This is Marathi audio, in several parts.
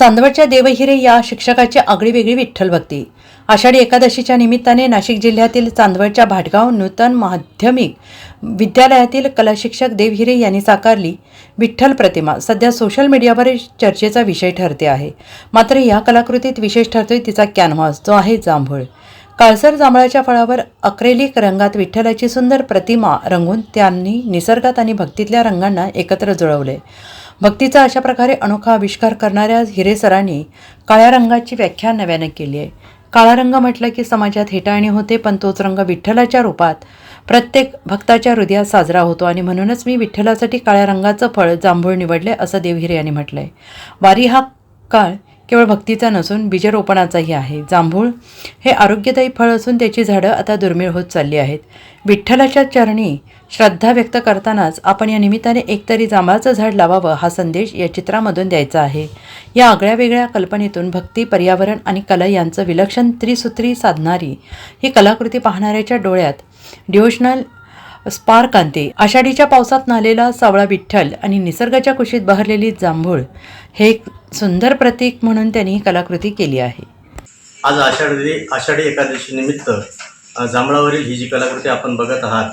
चांदवडच्या देवहिरे या शिक्षकाची आगळीवेगळी विठ्ठल भक्ती. आषाढी एकादशीच्या निमित्ताने नाशिक जिल्ह्यातील चांदवडच्या भाटगाव नूतन माध्यमिक विद्यालयातील कलाशिक्षक देवहिरे यांनी साकारली विठ्ठल प्रतिमा. सध्या सोशल मीडियावर चर्चेचा विषय ठरते आहे. मात्र या कलाकृतीत विशेष ठरतोय तिचा कॅनव्हास जो आहे जांभूळ. काळसर जांभळाच्या फळावर अक्रेलिक रंगात विठ्ठलाची सुंदर प्रतिमा रंगून त्यांनी निसर्गात आणि भक्तीतल्या रंगांना एकत्र जुळवले. भक्तीचा अशा प्रकारे अनोखा आविष्कार करणाऱ्या हिरेसरांनी काळ्या रंगाची व्याख्या नव्यानं केली आहे. काळा रंग म्हटलं की समाजात हेटाळणी होते पण तोच रंग विठ्ठलाच्या रूपात प्रत्येक भक्ताच्या हृदयात साजरा होतो आणि म्हणूनच मी विठ्ठलासाठी काळ्या रंगाचं फळ जांभूळ निवडले असं देवहिरे यांनी म्हटलंय. वारी हा काळ केवळ भक्तीचा नसून बीजरोपणाचाही आहे. जांभूळ हे आरोग्यदायी फळ असून त्याची झाडं आता दुर्मिळ होत चालली आहेत. विठ्ठलाच्या चरणी श्रद्धा व्यक्त करतानाच आपण या निमित्ताने एकतरी जांभळाचं झाड लावावं हा संदेश या चित्रामधून द्यायचा आहे. या आगळ्या वेगळ्या कल्पनेतून भक्ती पर्यावरण आणि कला यांचं विलक्षण त्रिसूत्री साधणारी ही कलाकृती पाहणाऱ्याच्या डोळ्यात डिव्होशनल स्पार्क आणते. आषाढीच्या पावसात नालेला सावळा विठ्ठल आणि निसर्गाच्या कुशीत बहरलेली जांभूळ हे सुंदर प्रतीक म्हणून त्यांनी ही कलाकृती केली आहे. आज आषाढी आषाढी एकादशी निमित्त जांभळावरील ही जी कलाकृती आपण बघत आहात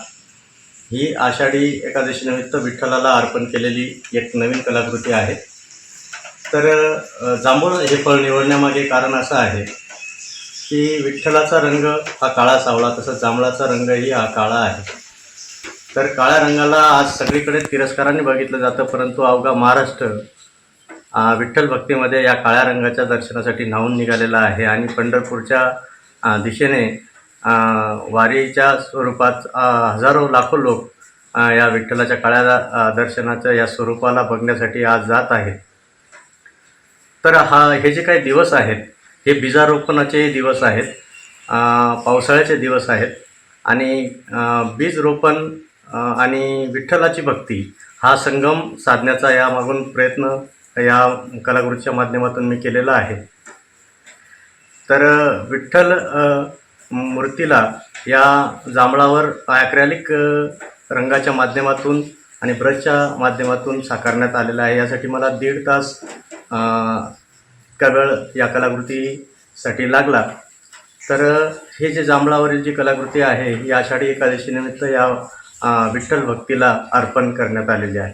ही आषाढी एकादशी निमित्त विठ्ठलाला अर्पण केलेली एक नवीन कलाकृती आहे. तर जांभूळ हे फळ निवडण्यामागे कारण असं आहे की विठ्ठलाचा रंग हा काळा सावळा तसंच जांभळाचा रंगही हा काळा आहे. तर काळ्या रंगाला आज सगळीकडे तिरस्काराने बघितलं जातं परंतु अवघा महाराष्ट्र विठ्ठल भक्तीमध्ये या काळ्या रंगाच्या दर्शनासाठी न्हावून निघालेला आहे आणि पंढरपूरच्या दिशेने वारीच्या स्वरूपात हजारो लाखो लोक या विठ्ठलाच्या काळ्या दर्शनाच्या या स्वरूपाला बघण्यासाठी आज जात आहेत. तर हा हे जे काही दिवस आहेत हे बीजारोपणाचे दिवस आहेत पावसाळ्याचे दिवस आहेत आणि बीज रोपण आणि विठ्ठलाची भक्ती हा संगम साधण्याचा यामागून प्रयत्न या कलाकृतीच्या माध्यमातून मी केलेला आहे. तर विठ्ठल मूर्तीला या जांभळावर ॲक्रॅलिक रंगाच्या माध्यमातून आणि ब्रशच्या माध्यमातून साकारण्यात आलेलं आहे. यासाठी मला दीड तास अ, इतका वेळ या कलाकृतीसाठी लागला. तर हे जे जांभळावरील जी कलाकृती आहे ही आषाढी एकादशीनिमित्त या विठ्ठल भक्तीला अर्पण करण्यात आलेली आहे.